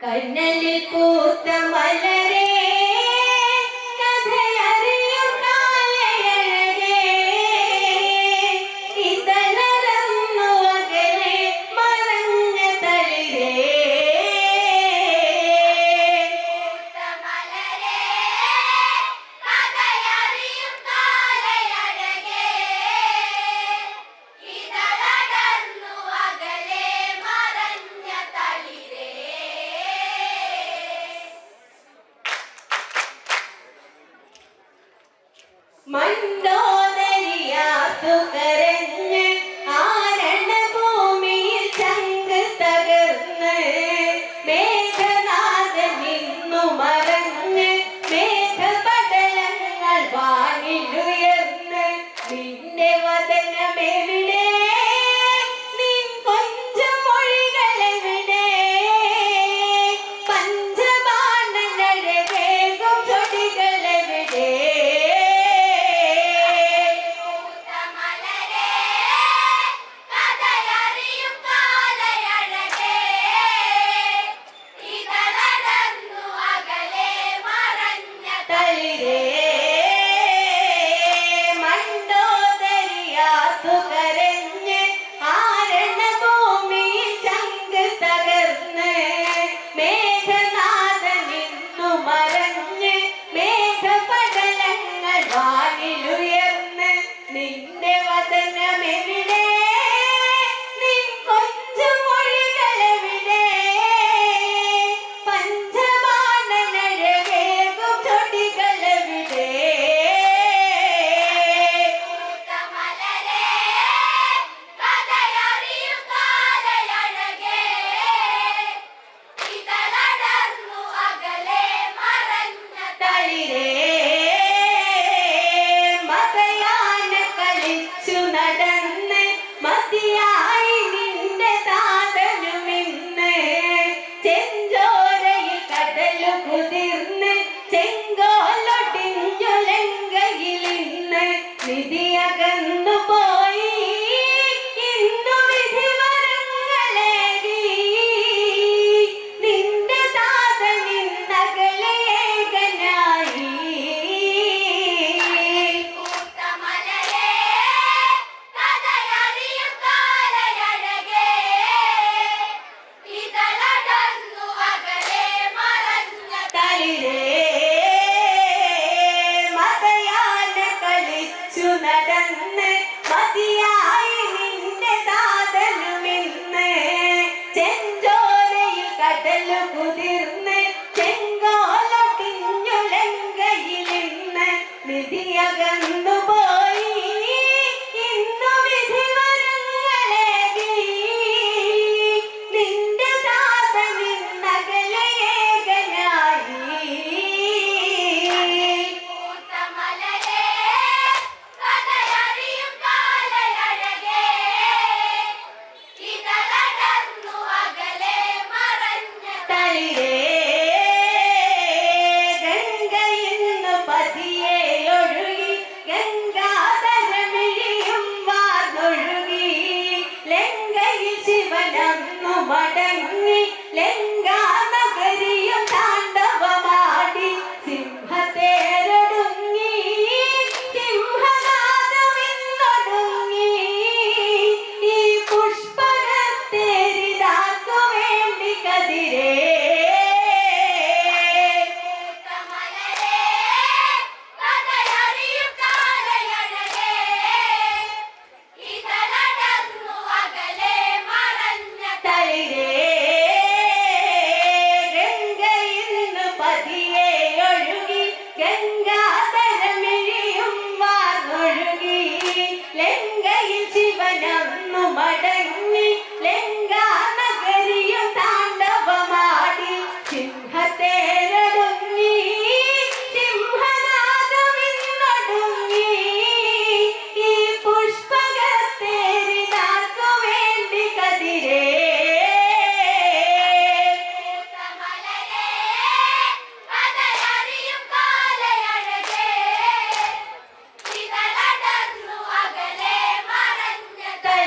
കണ്ണലിൽ പൂത്ത മലരേ no வடங்கி லெங்க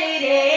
lady.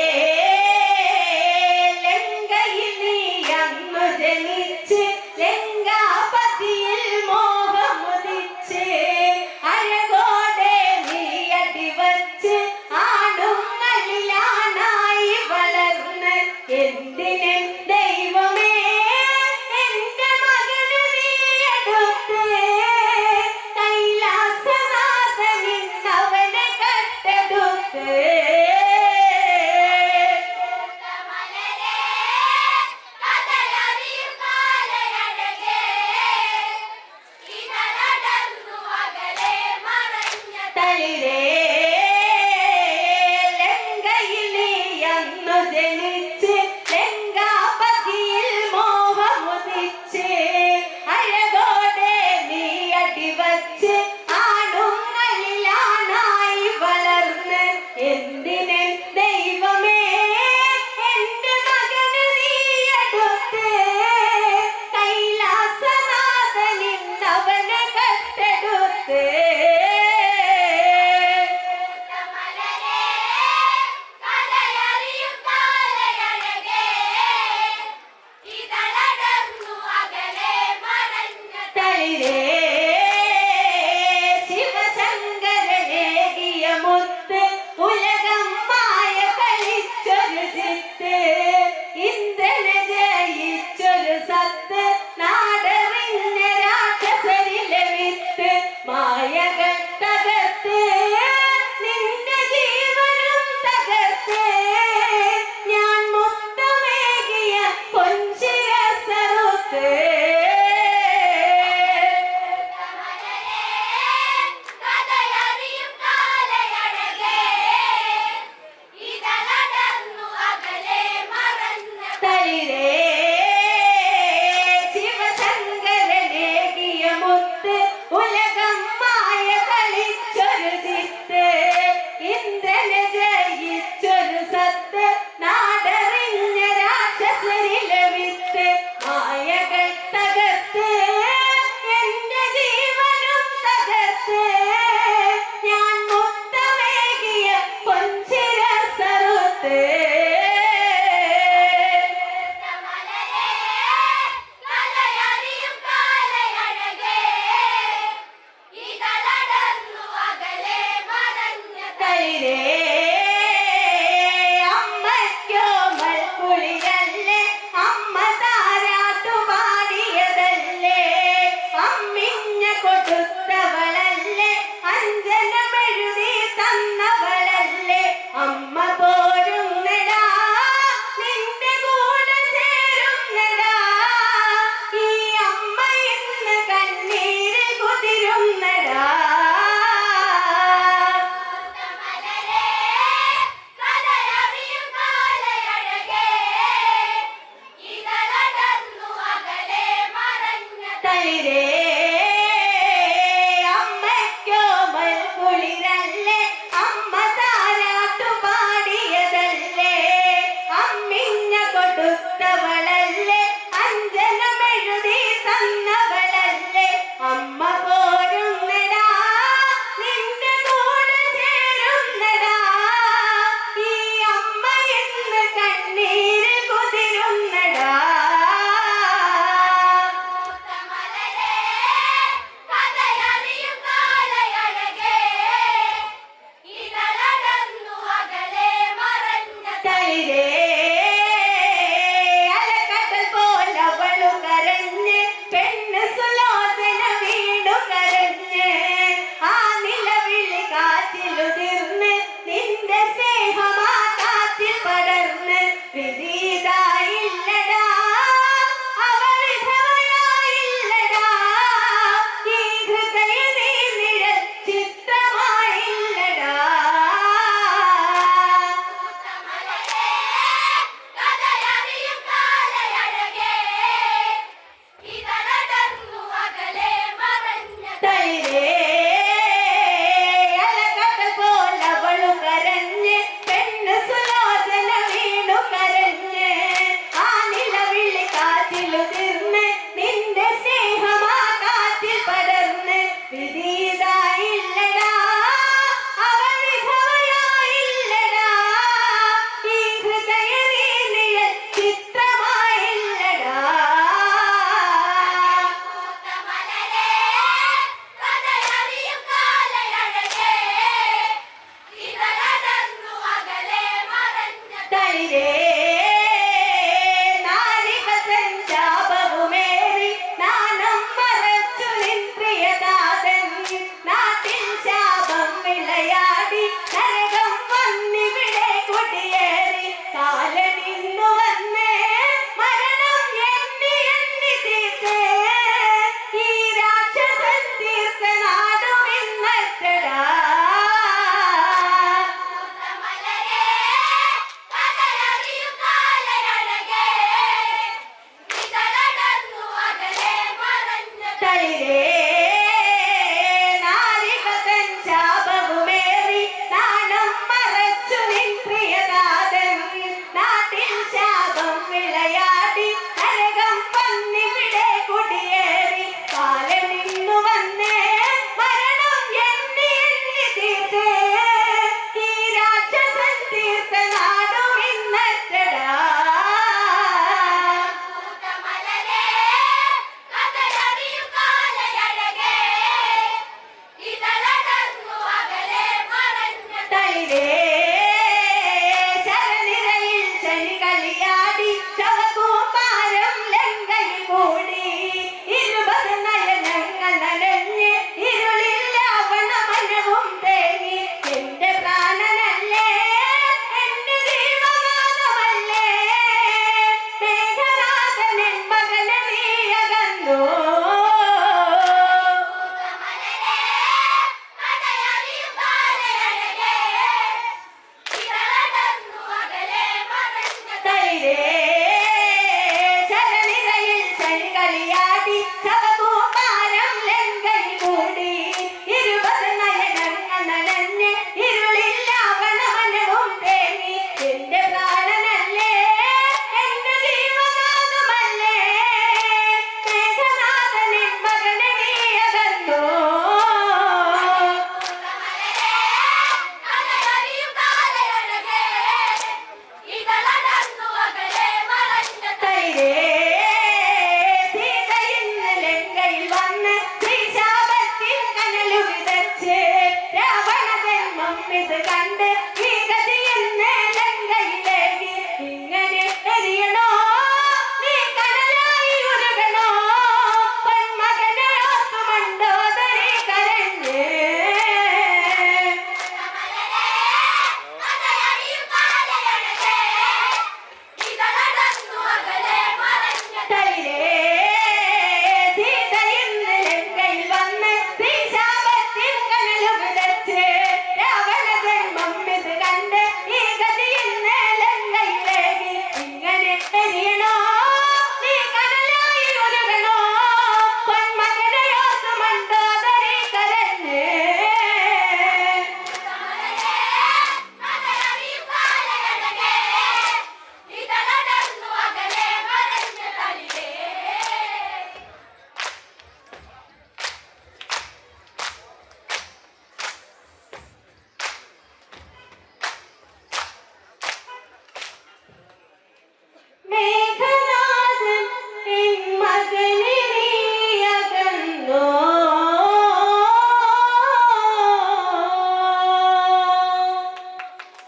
Hey.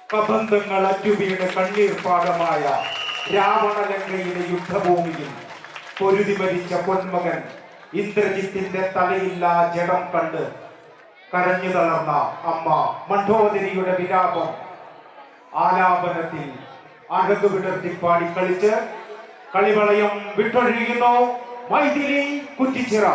സുഖബന്ധങ്ങൾ അറ്റുവീണ് കണ്ണീർ പാടമായ രാവണലങ്കയിലെ യുദ്ധഭൂമിയിൽ പൊരുതി മരിച്ച പൊന്മകൻ ഇന്ദ്രജിത്തിന്റെ തലയില്ലാ ജഡം കണ്ട് കരഞ്ഞു തളർന്ന അമ്മ മണ്ഡോദരിയുടെ വിലാപം ആലാപനത്തിൽ അഴകു വിടർത്തി കളിച്ച് കളിവളയം വിട്ടൊഴിയുന്നു മൈഥിലി കുറ്റിച്ചിറ.